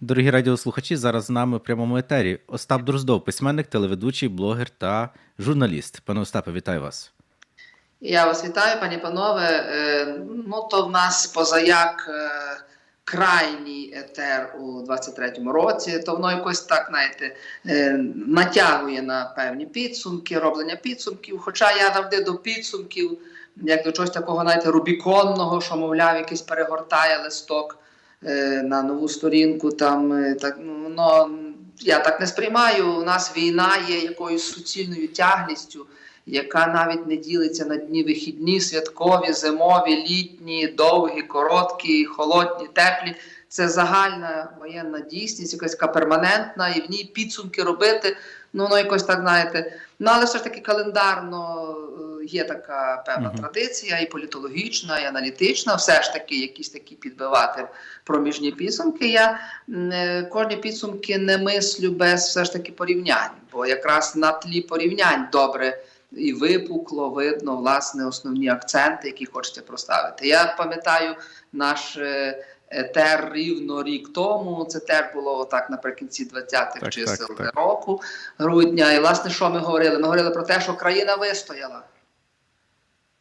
Дорогі радіослухачі, зараз з нами в прямому етері Остап Дроздов, письменник, телеведучий, блогер та журналіст. Пане Остапе, вітаю вас. Я вас вітаю, пані панове. Е, Ну, то в нас позаяк е, крайній етер у 23-му році, то воно якось так, знаєте, е, натягує на певні підсумки, роблення підсумків. Хоча я завжди до підсумків, як до чогось такого, знаєте, рубіконного, що, мовляв, якийсь перегортає листок на нову сторінку. Там е, так ну, я так не сприймаю. У нас війна є якоюсь суцільною тяглістю яка навіть не ділиться на дні вихідні, святкові, зимові, літні, довгі, короткі, холодні, теплі. Це загальна воєнна дійсність, якась така перманентна, і в ній підсумки робити. Ну, воно якось так знаєте. Ну, але все ж таки календарно е, є така певна традиція, і політологічна, і аналітична, все ж таки, якісь такі підбивати проміжні підсумки. Я е, кожні підсумки не мислю без все ж таки порівнянь, бо якраз на тлі порівнянь добре і випукло видно власне основні акценти, які хочете проставити. Я пам'ятаю наш е, етер рівно рік тому. Це теж було так наприкінці 20-х Так, чисел так, так. року грудня. І власне, що ми говорили? Ми говорили про те, що країна вистояла.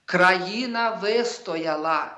Країна вистояла.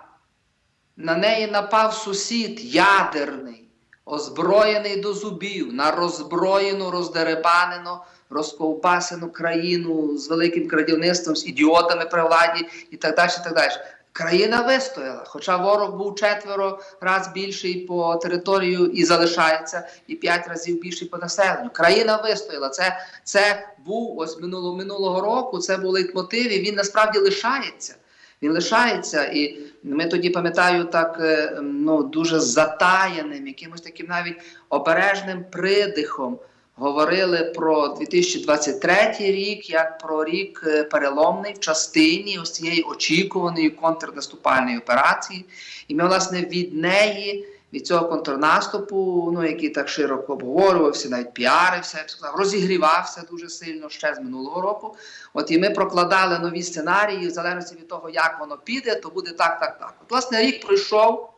На неї напав сусід ядерний, озброєний до зубів, на роззброєну, роздеребанену, розковпасену країну з великим крадівництвом, з ідіотами при владі і так далі. І так далі. Країна вистояла, хоча ворог був четверо раз більший по територію і залишається, і п'ять разів більший по населенню. Країна вистояла. Це, це був ось минуло, минулого року. Це був лейтмотив, і він насправді лишається. Він лишається, і ми тоді пам'ятаю так е, ну дуже затаєним, якимось таким навіть обережним придихом говорили про 2023 рік як про рік е, переломний в частині ось цієї очікуваної контрнаступальної операції. І ми, власне, від неї, від цього контрнаступу, ну який так широко обговорювався, навіть піарився, сказав, розігрівався дуже сильно ще з минулого року. От і ми прокладали нові сценарії, в залежності від того, як воно піде, то буде так, так, так. От, власне, рік пройшов.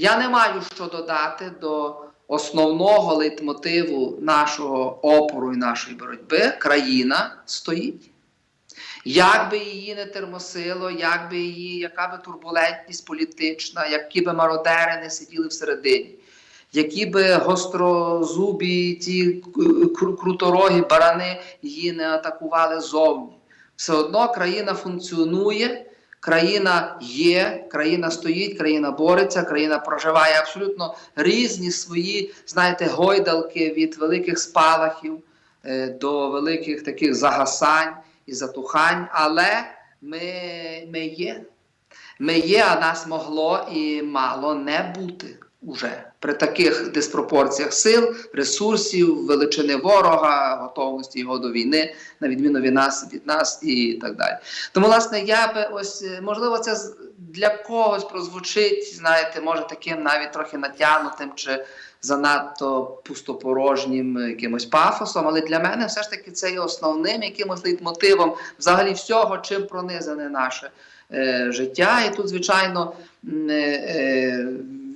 Я не маю що додати до основного лейтмотиву нашого опору і нашої боротьби. Країна стоїть. Як би її не термосило, як би її, яка би турбулентність політична, які би мародери не сиділи всередині, які би гострозубі ті круторогі барани її не атакували зовні. Все одно країна функціонує, країна є, країна стоїть, країна бореться, країна проживає абсолютно різні свої, знаєте, гойдалки від великих спалахів е, до великих таких загасань і затухань. Але ми, ми є. Ми є, а нас могло і мало не бути уже при таких диспропорціях сил, ресурсів, величини ворога, готовності його до війни, на відміну від нас від нас і так далі. Тому, власне, я би ось е, можливо, це для когось прозвучить, знаєте, може таким навіть трохи натягнутим чи занадто пустопорожнім якимось пафосом. Але для мене все ж таки це є основним якимось лейтмотивом взагалі всього, чим пронизане наше е, життя. І тут, звичайно, е,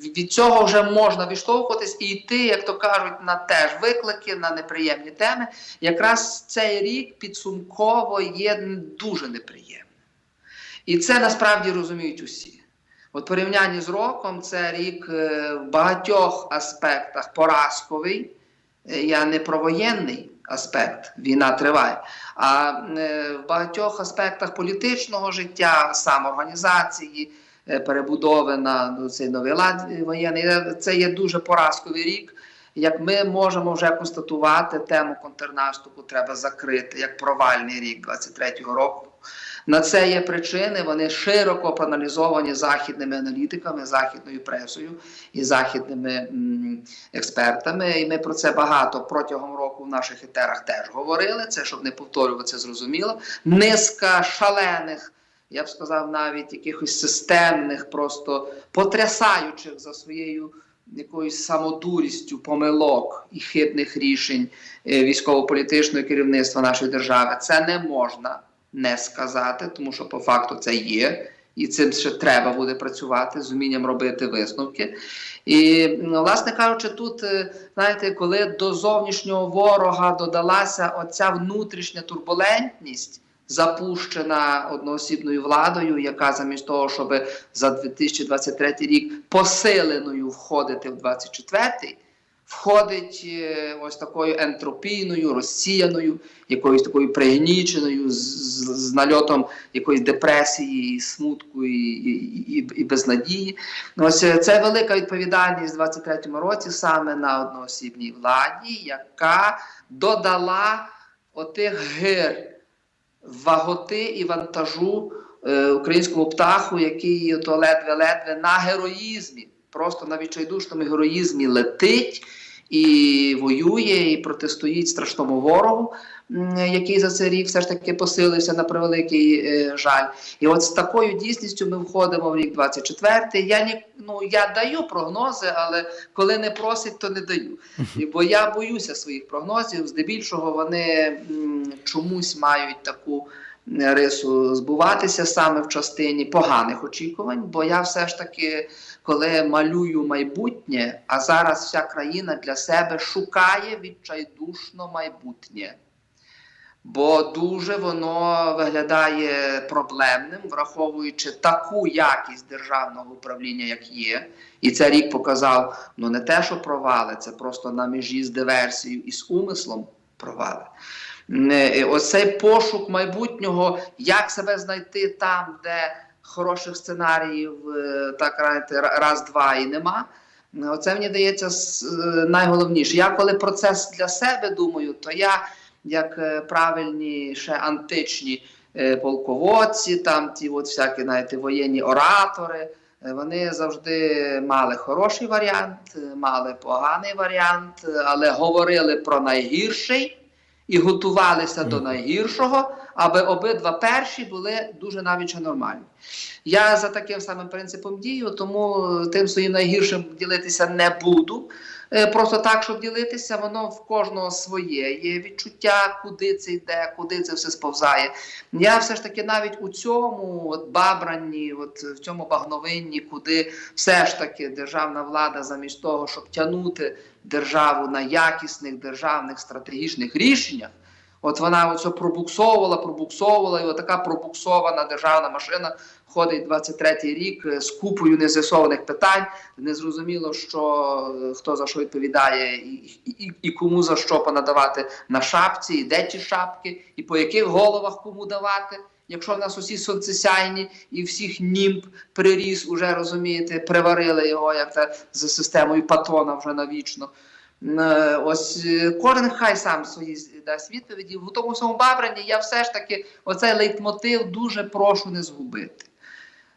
від цього вже можна відштовхуватись і йти, як то кажуть, на теж виклики, на неприємні теми. Якраз цей рік підсумково є дуже неприємним. І це насправді розуміють усі. От порівнянні з роком це рік е, в багатьох аспектах поразковий. Е, Я не про воєнний аспект, війна триває, а е, в багатьох аспектах політичного життя, самоорганізації, перебудови на ну, цей новий лад воєнний. Е, Це є дуже поразковий рік. Як ми можемо вже констатувати, тему контрнаступу треба закрити як провальний рік 23-го року. На це є причини, вони широко проаналізовані західними аналітиками, західною пресою і західними експертами. І ми про це багато протягом року в наших етерах теж говорили. Це щоб не повторювати, зрозуміло. Низка шалених, я б сказав, навіть якихось системних, просто потрясаючих за своєю якоюсь самодурістю помилок і хибних рішень е, військово-політичного керівництва нашої держави. Це не можна не сказати, тому що по факту це є І цим ще треба буде працювати з умінням робити висновки. І, ну, власне кажучи, тут, е, знаєте, коли до зовнішнього ворога додалася оця внутрішня турбулентність, запущена одноосібною владою, яка замість того, щоб за 2023 рік посиленою входити в 24-й, входить е, ось такою ентропійною, розсіяною, якоюсь такою пригніченою, з, з, нальотом якоїсь депресії, і смутку і, і, і, безнадії. Ось е, це велика відповідальність в 23-му році саме на одноосібній владі, яка додала отих гир ваготи і вантажу е, українському птаху, який то ледве-ледве на героїзмі, просто на відчайдушному героїзмі летить і воює, і протистоїть страшному ворогу, який за цей рік все ж таки посилився на превеликий е, жаль. І от з такою дійсністю ми входимо в рік 24. Я ні, ну я даю прогнози, але коли не просять, то не даю. Бо я боюся своїх прогнозів. Здебільшого вони чомусь мають таку рису збуватися саме в частині поганих очікувань. Бо я все ж таки, коли малюю майбутнє, а зараз вся країна для себе шукає відчайдушно майбутнє. Бо дуже воно виглядає проблемним, враховуючи таку якість державного управління, як є. І цей рік показав ну не те, що провали, це просто на межі з диверсією і з умислом провали. Оцей пошук майбутнього, як себе знайти там, де хороших сценаріїв, е, так раз-два і нема. Оце мені дається е, найголовніше. Я коли про це для себе думаю, то я, як е, правильні ще античні полководці, там ті от всякі знаєте, воєнні оратори, вони завжди мали хороший варіант, мали поганий варіант, але говорили про найгірший і готувалися до найгіршого, аби обидва перші були дуже навіть нормальні. Я за таким самим принципом дію, тому тим своїм найгіршим ділитися не буду. Е, Просто так, щоб ділитися, воно в кожного своє. Є відчуття, куди це йде, куди це все сповзає. Я все ж таки навіть у цьому от бабранні, от в цьому багновинні, куди все ж таки державна влада, замість того, щоб тягнути державу на якісних державних стратегічних рішеннях. От вона оце пробуксовувала, пробуксовувала, і така пробуксована державна машина ходить 23-й рік е, з купою нез'ясованих питань. Незрозуміло, що е, хто за що відповідає, і, і, і кому за що понадавати на шапці, і де ті шапки, і по яких головах кому давати. Якщо в нас усі сонцесяйні і всіх німб приріс, уже розумієте, приварили його як та за системою патона вже навічно. Е, Ось е, кожен хай сам свої дасть відповіді. В тому самому бабранні я все ж таки оцей лейтмотив дуже прошу не згубити,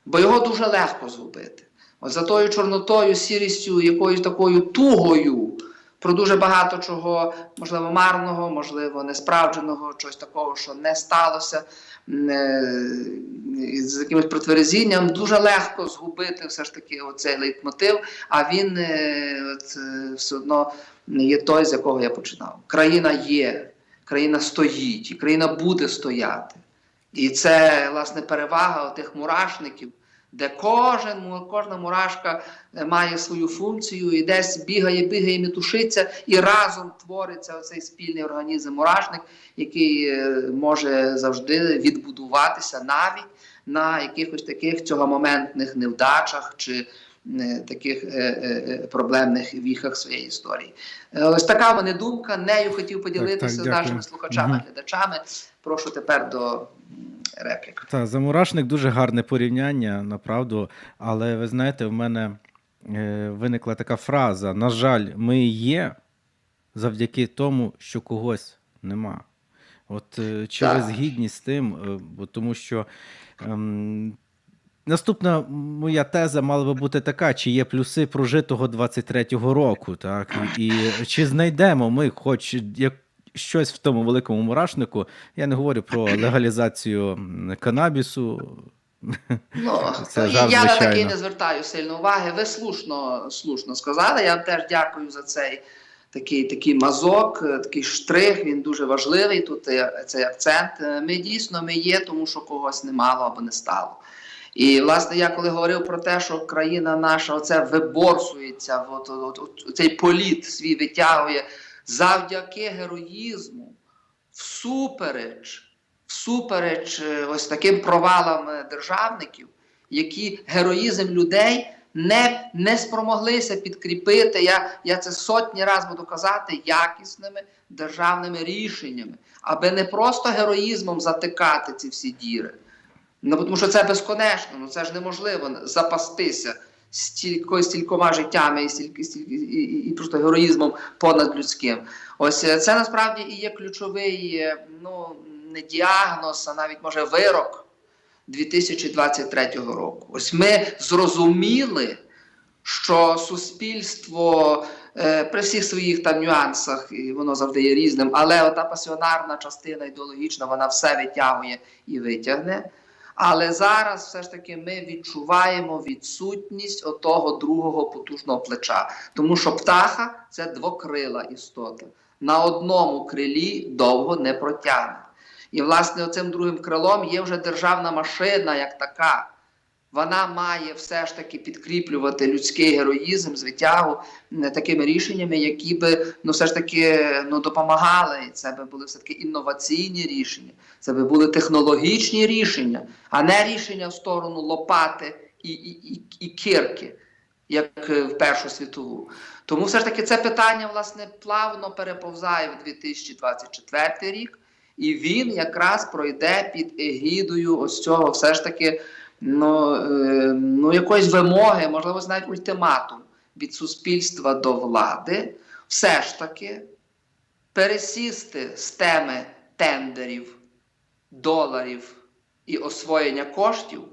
бо його дуже легко згубити. От за тою чорнотою, сірістю, якоюсь такою тугою про дуже багато чого, можливо, марного, можливо, несправдженого, чогось такого, що не сталося, е, з якимось протверезінням, дуже легко згубити все ж таки оцей лейтмотив, а він е, от, е, все одно є той, з якого я починав. Країна є, країна стоїть, і країна буде стояти. І це, власне, перевага тих мурашників, де кожен, кожна мурашка е, має свою функцію і десь бігає, бігає, метушиться, і разом твориться оцей спільний організм мурашник, який е, може завжди відбудуватися навіть на якихось таких цьогомоментних невдачах чи е, таких проблемних віхах своєї історії. Ось така в мене думка. Нею хотів поділитися з нашими слухачами, Мгм. глядачами. Прошу тепер до м, реплік. Та, замурашник дуже гарне порівняння, направду. Але ви знаєте, в мене е, виникла така фраза: на жаль, ми є завдяки тому, що когось нема. От е, Так. згідні з тим? Е, Бо тому що ем, наступна моя теза мала би бути така: чи є плюси прожитого 23-го року, так? І, і чи знайдемо ми хоч як. Щось в тому великому мурашнику. Я не говорю про легалізацію канабісу. Ну, Це жарт, я на такий не звертаю сильно уваги. Ви слушно, слушно сказали. Я вам теж дякую за цей такий, такий мазок, такий штрих. Він дуже важливий. Тут е, цей акцент. Е, Ми дійсно ми є, тому що когось немало або не стало. І власне я коли говорив про те, що країна наша оце виборсується, от, от, от, цей політ свій витягує завдяки героїзму, всупереч, всупереч е, ось таким провалам е, державників, які героїзм людей не, не спромоглися підкріпити. Я, я це сотні разів буду казати якісними державними рішеннями, аби не просто героїзмом затикати ці всі діри. Ну, тому що це безконечно, ну це ж неможливо запастися стілько, стількома життями і, стільки, стільки, і, і, і просто героїзмом понад людським. Ось е, це насправді і є ключовий е, ну, не діагноз, а навіть може вирок 2023 року. Ось ми зрозуміли, що суспільство е, при всіх своїх там нюансах, і воно завжди є різним, але ота пасіонарна частина ідеологічна, вона все витягує і витягне. Але зараз все ж таки ми відчуваємо відсутність отого другого потужного плеча. Тому що птаха це двокрила істота. На одному крилі довго не протягне. І, власне, оцим другим крилом є вже державна машина як така. Вона має все ж таки підкріплювати людський героїзм, звитягу такими рішеннями, які би ну все ж таки ну допомагали. І це би були все таки інноваційні рішення, це би були технологічні рішення, а не рішення в сторону лопати і, і, і, і кирки, як е, в Першу світову. Тому все ж таки це питання власне плавно переповзає в 2024 рік, і він якраз пройде під егідою ось цього все ж таки ну, е, ну, якоїсь вимоги, можливо, навіть ультиматум від суспільства до влади, все ж таки пересісти з теми тендерів, доларів і освоєння коштів,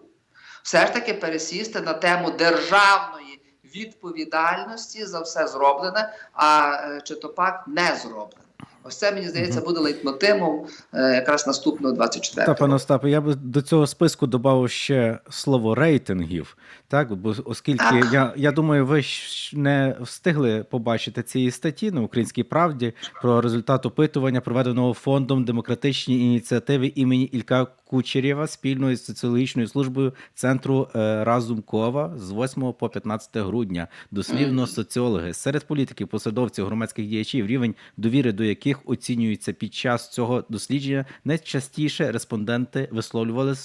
все ж таки пересісти на тему державної відповідальності за все зроблене, а е, чи то пак не зроблене. Ось це мені здається буде лейтмотивом е, якраз наступного 24 Та, пане Остапе, я би до цього списку додав ще слово рейтингів. Так, бо оскільки Так. я, я думаю, ви ж не встигли побачити цієї статті на українській правді про результат опитування, проведеного фондом демократичні ініціативи імені Ілька Кучерєва спільно із соціологічною службою центру е, Разумкова з 8 по 15 грудня. Дослівно соціологи серед політиків, посадовців, громадських діячів, рівень довіри до яких оцінюється під час цього дослідження. Найчастіше респонденти висловлювали е,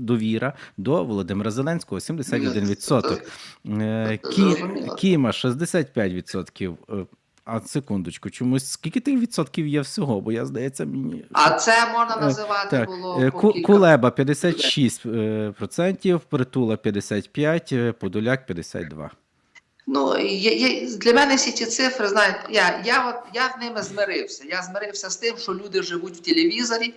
довіра до Володимира Зеленського 71%. Е, Кі, Зрозуміло. Кіма 65%. А секундочку, чомусь скільки тих відсотків є всього? Бо я здається, мені А це можна називати так, було е, по кілька Кулеба 56%, е, процентів, Притула 55%, е, Подоляк 52%. Ну, є, є, для мене всі ці цифри, знаєте, я, я, от, я з ними змирився. Я змирився з тим, що люди живуть в телевізорі,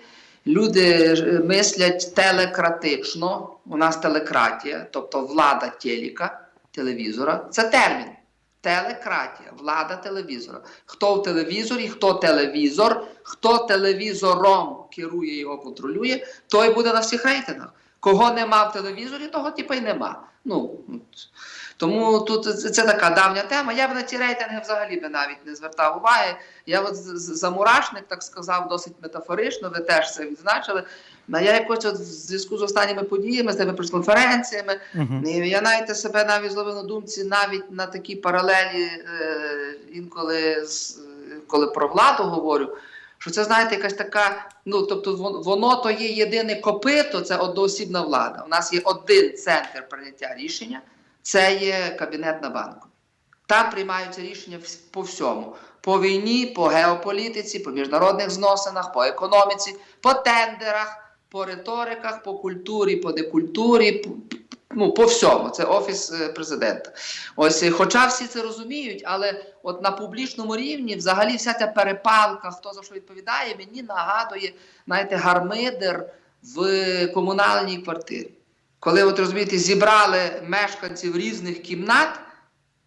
люди мислять телекратично. У нас телекратія, тобто влада телека, телевізора. Це термін. Телекратія, влада телевізора. Хто в телевізорі, хто телевізор, хто телевізором керує його, контролює, той буде на всіх рейтингах. Кого нема в телевізорі, того типу й нема. Ну, тому тут це, така давня тема. Я б на ці рейтинги взагалі би навіть не звертав уваги. Я от замурашник так сказав досить метафорично, ви теж це відзначили. А я якось от в зв'язку з останніми подіями, з тими прес-конференціями, Угу. і Я навіть себе навіть зловив на думці навіть на такій паралелі е, інколи з, коли про владу говорю. Що це, знаєте, якась така, ну тобто вон- воно то є єдине копито, це одноосібна влада. У нас є один центр прийняття рішення, це є кабінет на банку. Там приймаються рішення по всьому: по війні, по геополітиці, по міжнародних зносинах, по економіці, по тендерах, по риториках, по культурі, по декультурі, ну, по всьому. Це офіс е, президента. Ось, е, хоча всі це розуміють, але от на публічному рівні взагалі вся ця перепалка, хто за що відповідає, мені нагадує, знаєте, гармидер в комунальній квартирі. Коли, от розумієте, зібрали мешканців різних кімнат,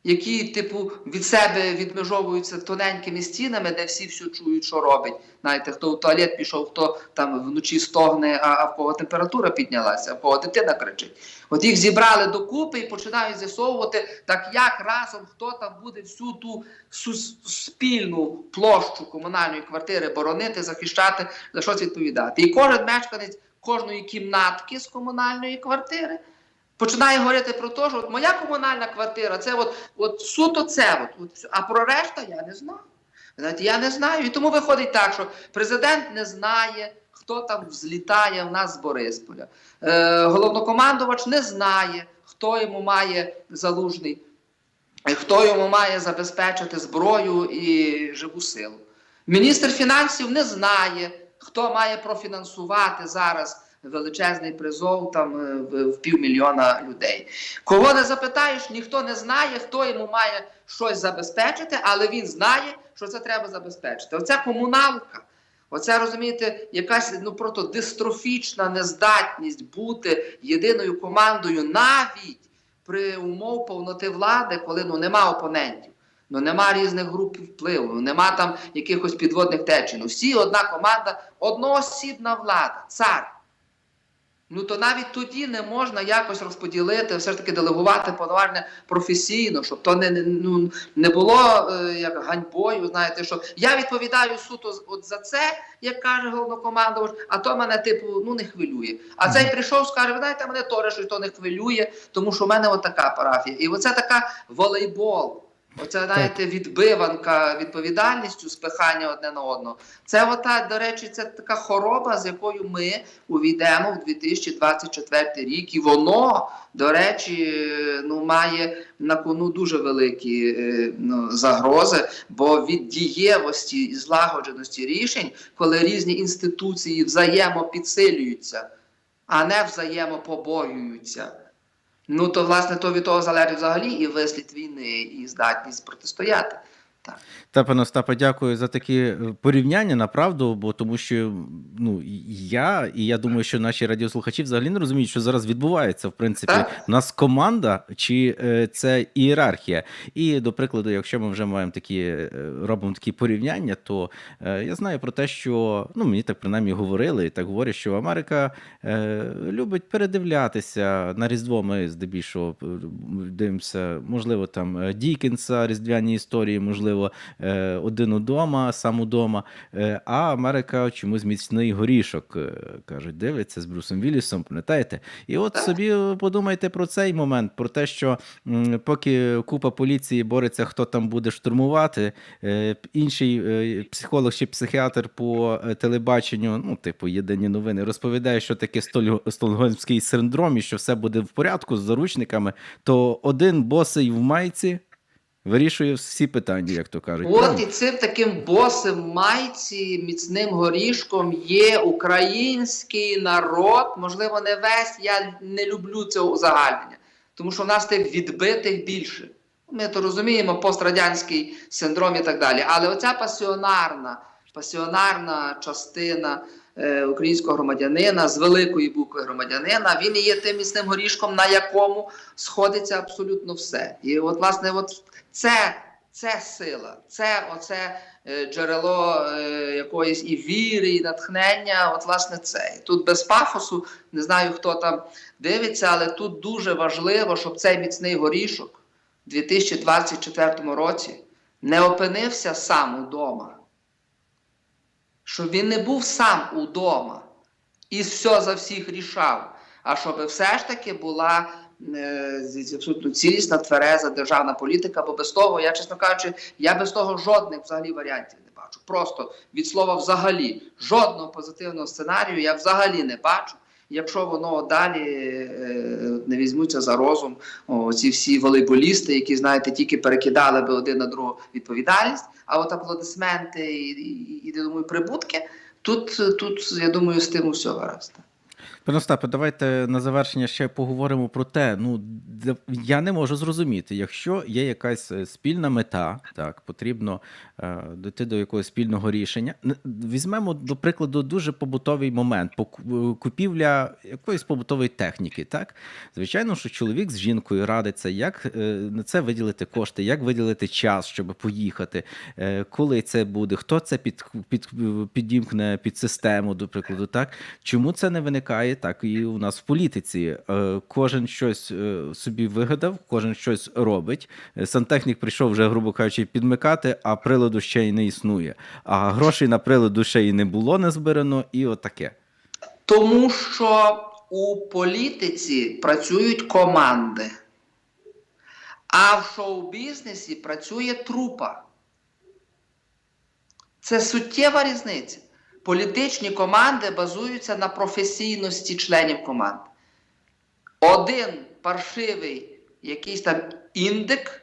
які, типу, від себе відмежовуються тоненькими стінами, де всі все чують, що робить. Знаєте, хто в туалет пішов, хто там вночі стогне, а, а в кого температура піднялася, а в кого дитина кричить. От їх зібрали докупи і починають з'ясовувати, так як разом хто там буде всю ту су- спільну площу комунальної квартири боронити, захищати, за щось відповідати. І кожен мешканець кожної кімнатки з комунальної квартири Починає говорити про те, що от моя комунальна квартира, це от, от суто це, от, от, а про решта я не знаю. Знаєте, я не знаю. І тому виходить так, що президент не знає, хто там взлітає в нас з Борисполя. Е, головнокомандувач не знає, хто йому має залужний, е, хто йому має забезпечити зброю і живу силу. Міністр фінансів не знає, хто має профінансувати зараз величезний призов там е, в, півмільйона людей. Кого не запитаєш, ніхто не знає, хто йому має щось забезпечити, але він знає, що це треба забезпечити. Оця комуналка. Оце розумієте, якась ну просто дистрофічна нездатність бути єдиною командою навіть при умов повноти влади, коли ну нема опонентів, ну нема різних груп впливу, ну, нема там якихось підводних течій. Ну всі одна команда, одноосібна влада, цар. Ну то навіть тоді не можна якось розподілити, все ж таки делегувати повноваження професійно, щоб то не, ну, не було е, як ганьбою. Знаєте, що я відповідаю суто от за це, як каже головнокомандувач, а то мене типу ну не хвилює. А цей прийшов, скаже, ви знаєте, мене теж то не хвилює, тому що в мене от така парафія. І оце така волейбол. Оце, знаєте, відбиванка відповідальністю, спихання одне на одного. Це ота, до речі, це така хороба, з якою ми увійдемо в 2024 рік. І воно, до речі, ну, має на кону дуже великі е, ну, загрози, бо від дієвості і злагодженості рішень, коли різні інституції взаємопідсилюються, а не взаємопобоюються. Ну, то, власне, то від того залежить взагалі і вислід війни, і здатність протистояти. Так. Та Остапе, дякую за такі е, порівняння направду, бо тому що ну я і я думаю, що наші радіослухачі взагалі не розуміють, що зараз відбувається. В принципі, Так. у нас команда чи е, це ієрархія. І до прикладу, якщо ми вже маємо такі е, робимо такі порівняння, то е, я знаю про те, що ну мені так принаймні говорили, і так говорять, що Америка е, любить передивлятися на Різдво. Ми здебільшого дивимося, можливо, там Дікенса, різдвяні історії, можливо, е, один удома, сам удома. Е, А Америка чомусь міцний горішок е, кажуть, дивиться з Брюсом Віллісом, пам'ятаєте? І от собі подумайте про цей момент, про те, що поки купа поліції бореться, хто там буде штурмувати, інший психолог чи психіатр по телебаченню, ну, типу, єдині новини, розповідає, що таке столь- синдром і що все буде в порядку з заручниками, то один босий в майці вирішує всі питання, як то кажуть. От і цим таким босим майці, міцним горішком є український народ. Можливо, не весь. Я не люблю це узагальнення, тому що в нас тих відбитих більше. Ми то розуміємо, пострадянський синдром і так далі. Але оця пасіонарна, пасіонарна частина українського громадянина з великої букви громадянина, він є тим міцним горішком, на якому сходиться абсолютно все. І от, власне, от це, це сила, це оце е, джерело е, якоїсь і віри, і натхнення. От, власне, це. І тут без пафосу, не знаю, хто там дивиться, але тут дуже важливо, щоб цей міцний горішок у 2024 році не опинився сам удома. Щоб він не був сам удома і все за всіх рішав, а щоб все ж таки була е, абсолютно цілісна, твереза державна політика, бо без того, я чесно кажучи, я без того жодних взагалі варіантів не бачу. Просто від слова взагалі жодного позитивного сценарію я взагалі не бачу. Якщо воно далі е, не візьмуться за розум, о, ці всі волейболісти, які, знаєте, тільки перекидали би один на другу відповідальність, а от аплодисменти і, і, і і думаю, прибутки, тут, тут, я думаю, з тим усе гаразд. Пане Остапе, давайте на завершення ще поговоримо про те. Ну я не можу зрозуміти, якщо є якась е, спільна мета, так потрібно е, дійти до якогось спільного рішення. Візьмемо до прикладу дуже побутовий момент поку- купівля якоїсь побутової техніки. Так, звичайно, що чоловік з жінкою радиться, як е, на це виділити кошти, як виділити час, щоб поїхати, е, коли це буде, хто це під, під, підімкне під систему, до прикладу, так чому це не виникає так і у нас в політиці? Е, Кожен щось е, собі вигадав, кожен щось робить. Е, Сантехнік прийшов вже, грубо кажучи, підмикати, а приладу ще й не існує. А грошей на приладу ще й не було не збирано, і отаке. Тому що у політиці працюють команди, а в шоу-бізнесі працює трупа. Це суттєва різниця. Політичні команди базуються на професійності членів команд. Один паршивий якийсь там індик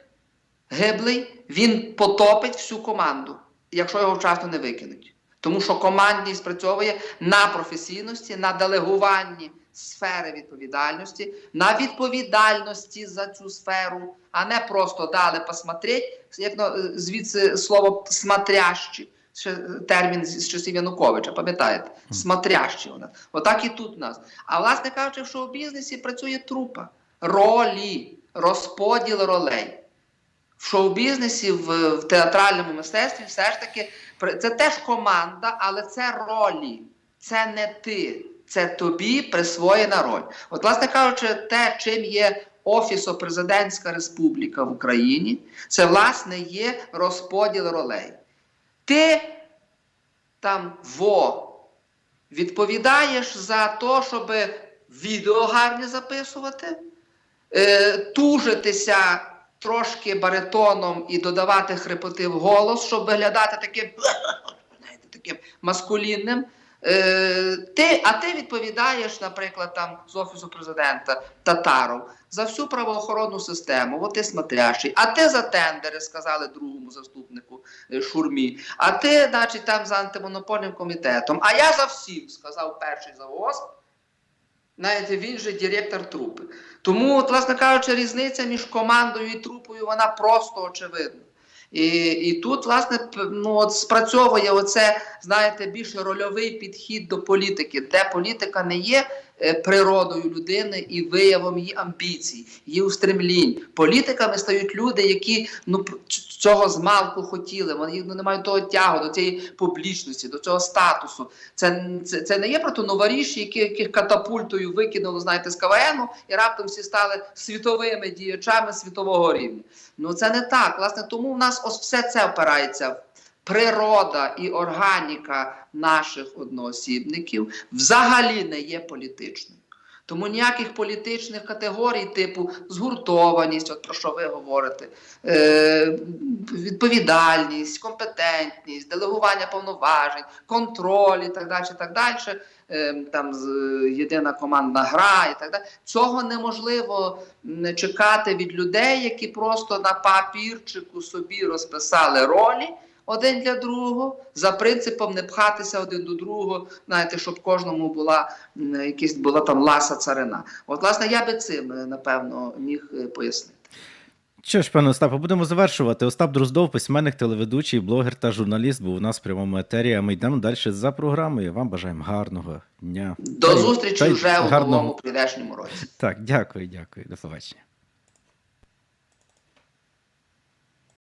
гиблий, він потопить всю команду, якщо його вчасно не викинуть. Тому що командність спрацьовує на професійності, на делегуванні сфери відповідальності, на відповідальності за цю сферу, а не просто дали посмотреть, як звідси слово смотрящі, ще термін з часів Януковича, пам'ятаєте? Смотрящі у нас. Отак і тут у нас. А власне кажучи, в шоу-бізнесі працює трупа, ролі, розподіл ролей. В шоу-бізнесі, в, в театральному мистецтві все ж таки це теж команда, але це ролі. Це не ти, це тобі присвоєна роль. От, власне кажучи, те, чим є Офісо-президентська республіка в Україні, це власне є розподіл ролей. Ти там во відповідаєш за те, щоб відео гарні записувати, е, тужитися трошки баритоном і додавати хрипоти в голос, щоб виглядати таким, таким маскулінним. Е, ти, а ти відповідаєш, наприклад, там з офісу президента Татаров за всю правоохоронну систему, от ти смотрящий, а ти за тендери, сказали другому заступнику е, Шурмі, а ти, значить, там за антимонопольним комітетом, а я за всім, сказав перший завоз. Знаєте, він же директор трупи. Тому, от, власне кажучи, різниця між командою і трупою, вона просто очевидна. І, і тут, власне, ну, от спрацьовує оце, знаєте, більш рольовий підхід до політики, де політика не є е, природою людини і виявом її амбіцій, її устремлінь. Політиками стають люди, які ну, цього змалку хотіли. Вони ну, не мають того тягу до цієї публічності, до цього статусу. Це, це, це не є просто новоріші, які, яких катапультою викинули, знаєте, з КВНу, і раптом всі стали світовими діячами світового рівня. Ну це не так. Власне, тому в нас ось все це опирається в природа і органіка наших одноосібників взагалі не є політичною. Тому ніяких політичних категорій, типу згуртованість, от про що ви говорите, е, відповідальність, компетентність, делегування повноважень, контроль і так далі, так далі, е, там єдина командна гра і так далі. Цього неможливо чекати від людей, які просто на папірчику собі розписали ролі один для другого, за принципом не пхатися один до другого, знаєте, щоб кожному була м, якась була там ласа царина. От, власне, я би цим, е, напевно, міг е, пояснити. Що ж, пане Остапе, будемо завершувати. Остап Дроздов, письменник, телеведучий, блогер та журналіст, був у нас в прямому етері. А ми йдемо далі за програмою. Вам бажаємо гарного дня. До Та зустрічі та вже у гарного- новому прийдешньому році. Так, дякую, дякую. До побачення.